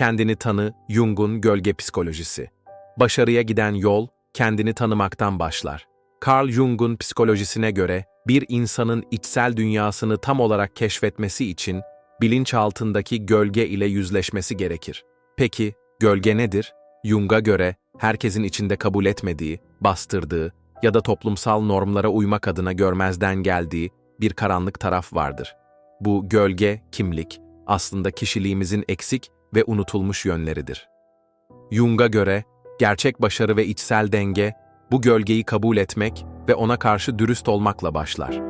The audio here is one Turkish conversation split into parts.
Kendini tanı, Jung'un gölge psikolojisi. Başarıya giden yol, kendini tanımaktan başlar. Carl Jung'un psikolojisine göre, bir insanın içsel dünyasını tam olarak keşfetmesi için, bilinçaltındaki gölge ile yüzleşmesi gerekir. Peki, gölge nedir? Jung'a göre, herkesin içinde kabul etmediği, bastırdığı ya da toplumsal normlara uymak adına görmezden geldiği bir karanlık taraf vardır. Bu gölge, kimlik, aslında kişiliğimizin eksik ve unutulmuş yönleridir. Jung'a göre, gerçek başarı ve içsel denge, bu gölgeyi kabul etmek ve ona karşı dürüst olmakla başlar.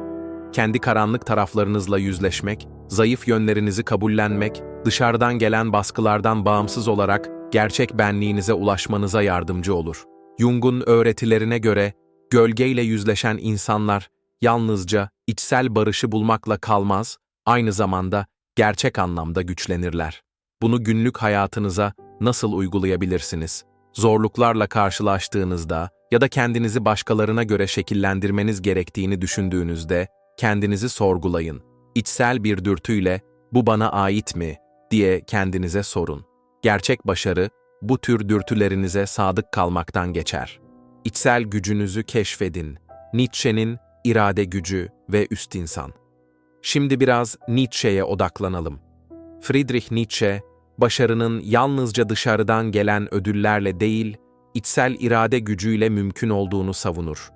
Kendi karanlık taraflarınızla yüzleşmek, zayıf yönlerinizi kabullenmek, dışarıdan gelen baskılardan bağımsız olarak gerçek benliğinize ulaşmanıza yardımcı olur. Jung'un öğretilerine göre, gölgeyle yüzleşen insanlar yalnızca içsel barışı bulmakla kalmaz, aynı zamanda gerçek anlamda güçlenirler. Bunu günlük hayatınıza nasıl uygulayabilirsiniz? Zorluklarla karşılaştığınızda ya da kendinizi başkalarına göre şekillendirmeniz gerektiğini düşündüğünüzde kendinizi sorgulayın. İçsel bir dürtüyle bu bana ait mi diye kendinize sorun. Gerçek başarı bu tür dürtülerinize sadık kalmaktan geçer. İçsel gücünüzü keşfedin. Nietzsche'nin irade gücü ve üst insan. Şimdi biraz Nietzsche'ye odaklanalım. Friedrich Nietzsche, başarının yalnızca dışarıdan gelen ödüllerle değil, içsel irade gücüyle mümkün olduğunu savunur.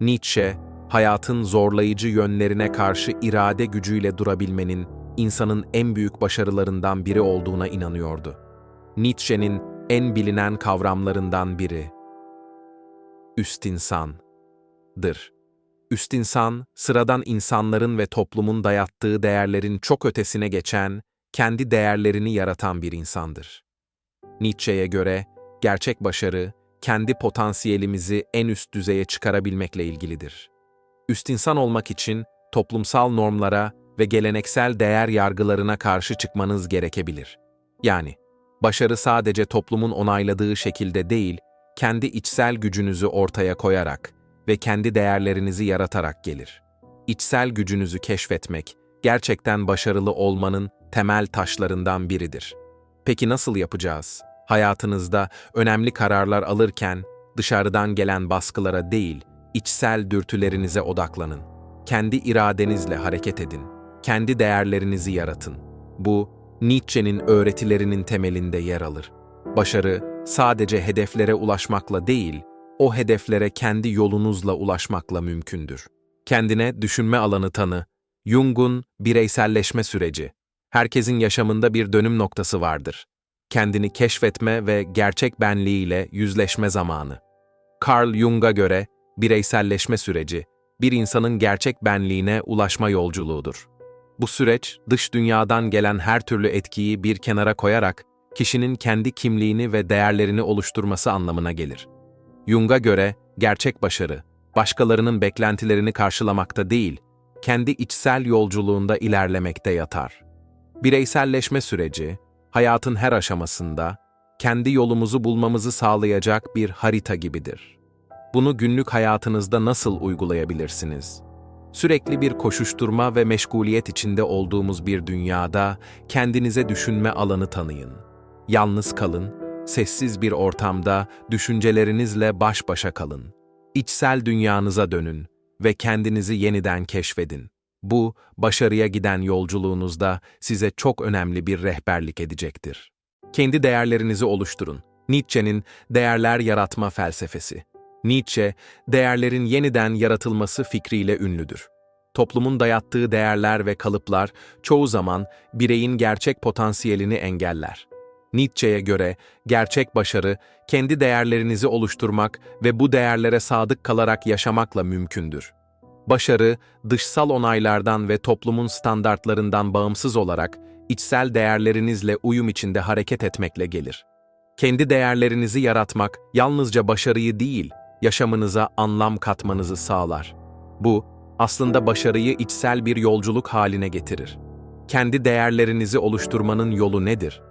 Nietzsche, hayatın zorlayıcı yönlerine karşı irade gücüyle durabilmenin insanın en büyük başarılarından biri olduğuna inanıyordu. Nietzsche'nin en bilinen kavramlarından biri üst insandır. Üst insan, sıradan insanların ve toplumun dayattığı değerlerin çok ötesine geçen, kendi değerlerini yaratan bir insandır. Nietzsche'ye göre, gerçek başarı, kendi potansiyelimizi en üst düzeye çıkarabilmekle ilgilidir. Üst insan olmak için, toplumsal normlara ve geleneksel değer yargılarına karşı çıkmanız gerekebilir. Yani, başarı sadece toplumun onayladığı şekilde değil, kendi içsel gücünüzü ortaya koyarak ve kendi değerlerinizi yaratarak gelir. İçsel gücünüzü keşfetmek, gerçekten başarılı olmanın temel taşlarından biridir. Peki nasıl yapacağız? Hayatınızda önemli kararlar alırken dışarıdan gelen baskılara değil, içsel dürtülerinize odaklanın. Kendi iradenizle hareket edin. Kendi değerlerinizi yaratın. Bu, Nietzsche'nin öğretilerinin temelinde yer alır. Başarı, sadece hedeflere ulaşmakla değil, o hedeflere kendi yolunuzla ulaşmakla mümkündür. Kendine düşünme alanı tanı. Jung'un bireyselleşme süreci. Herkesin yaşamında bir dönüm noktası vardır. Kendini keşfetme ve gerçek benliğiyle yüzleşme zamanı. Carl Jung'a göre bireyselleşme süreci, bir insanın gerçek benliğine ulaşma yolculuğudur. Bu süreç, dış dünyadan gelen her türlü etkiyi bir kenara koyarak, kişinin kendi kimliğini ve değerlerini oluşturması anlamına gelir. Jung'a göre gerçek başarı, başkalarının beklentilerini karşılamakta değil, kendi içsel yolculuğunda ilerlemekte yatar. Bireyselleşme süreci, hayatın her aşamasında, kendi yolumuzu bulmamızı sağlayacak bir harita gibidir. Bunu günlük hayatınızda nasıl uygulayabilirsiniz? Sürekli bir koşuşturma ve meşguliyet içinde olduğumuz bir dünyada kendinize düşünme alanı tanıyın. Yalnız kalın, sessiz bir ortamda düşüncelerinizle baş başa kalın. İçsel dünyanıza dönün ve kendinizi yeniden keşfedin. Bu, başarıya giden yolculuğunuzda size çok önemli bir rehberlik edecektir. Kendi değerlerinizi oluşturun. Nietzsche'nin değerler yaratma felsefesi. Nietzsche, değerlerin yeniden yaratılması fikriyle ünlüdür. Toplumun dayattığı değerler ve kalıplar çoğu zaman bireyin gerçek potansiyelini engeller. Nietzsche'ye göre gerçek başarı, kendi değerlerinizi oluşturmak ve bu değerlere sadık kalarak yaşamakla mümkündür. Başarı, dışsal onaylardan ve toplumun standartlarından bağımsız olarak içsel değerlerinizle uyum içinde hareket etmekle gelir. Kendi değerlerinizi yaratmak yalnızca başarıyı değil, yaşamınıza anlam katmanızı sağlar. Bu, aslında başarıyı içsel bir yolculuk haline getirir. Kendi değerlerinizi oluşturmanın yolu nedir?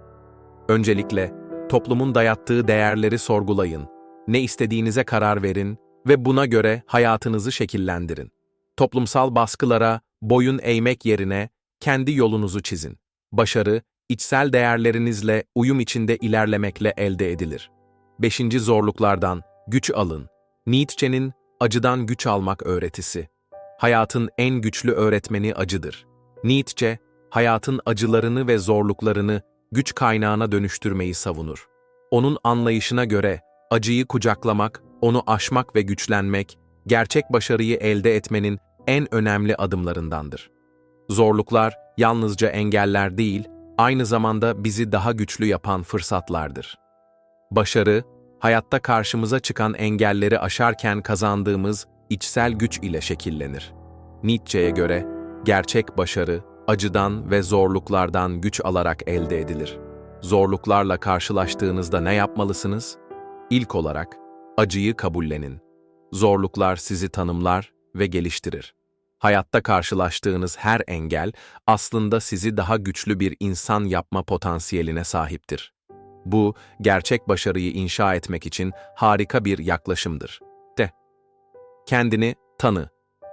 Öncelikle, toplumun dayattığı değerleri sorgulayın. Ne istediğinize karar verin ve buna göre hayatınızı şekillendirin. Toplumsal baskılara boyun eğmek yerine kendi yolunuzu çizin. Başarı, içsel değerlerinizle uyum içinde ilerlemekle elde edilir. Beşinci zorluklardan güç alın. Nietzsche'nin acıdan güç almak öğretisi. Hayatın en güçlü öğretmeni acıdır. Nietzsche, hayatın acılarını ve zorluklarını güç kaynağına dönüştürmeyi savunur. Onun anlayışına göre acıyı kucaklamak, onu aşmak ve güçlenmek, gerçek başarıyı elde etmenin en önemli adımlarındandır. Zorluklar yalnızca engeller değil, aynı zamanda bizi daha güçlü yapan fırsatlardır. Başarı, hayatta karşımıza çıkan engelleri aşarken kazandığımız içsel güç ile şekillenir. Nietzsche'ye göre gerçek başarı, acıdan ve zorluklardan güç alarak elde edilir. Zorluklarla karşılaştığınızda ne yapmalısınız? İlk olarak, acıyı kabullenin. Zorluklar sizi tanımlar ve geliştirir. Hayatta karşılaştığınız her engel aslında sizi daha güçlü bir insan yapma potansiyeline sahiptir. Bu, gerçek başarıyı inşa etmek için harika bir yaklaşımdır. De. Kendini tanı.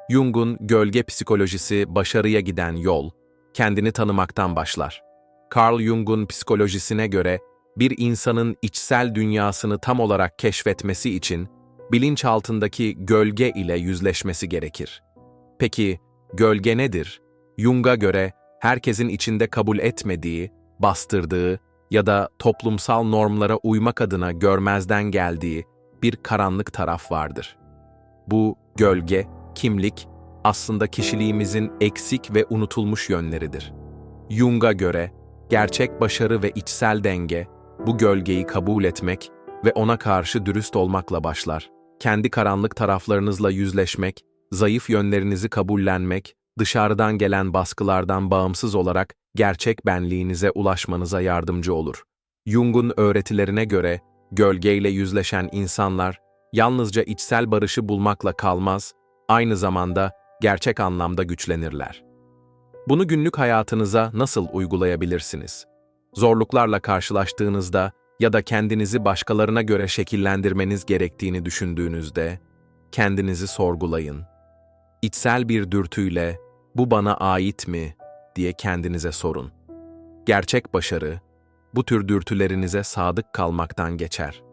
Jung'un gölge psikolojisi başarıya giden yol, kendini tanımaktan başlar. Carl Jung'un psikolojisine göre, bir insanın içsel dünyasını tam olarak keşfetmesi için, bilinçaltındaki gölge ile yüzleşmesi gerekir. Peki, gölge nedir? Jung'a göre, herkesin içinde kabul etmediği, bastırdığı ya da toplumsal normlara uymak adına görmezden geldiği bir karanlık taraf vardır. Bu gölge, kimlik, aslında kişiliğimizin eksik ve unutulmuş yönleridir. Jung'a göre, gerçek başarı ve içsel denge, bu gölgeyi kabul etmek ve ona karşı dürüst olmakla başlar. Kendi karanlık taraflarınızla yüzleşmek, zayıf yönlerinizi kabullenmek, dışarıdan gelen baskılardan bağımsız olarak gerçek benliğinize ulaşmanıza yardımcı olur. Jung'un öğretilerine göre, gölgeyle yüzleşen insanlar, yalnızca içsel barışı bulmakla kalmaz, aynı zamanda gerçek anlamda güçlenirler. Bunu günlük hayatınıza nasıl uygulayabilirsiniz? Zorluklarla karşılaştığınızda ya da kendinizi başkalarına göre şekillendirmeniz gerektiğini düşündüğünüzde, kendinizi sorgulayın. İçsel bir dürtüyle, bu bana ait mi diye kendinize sorun. Gerçek başarı, bu tür dürtülerinize sadık kalmaktan geçer.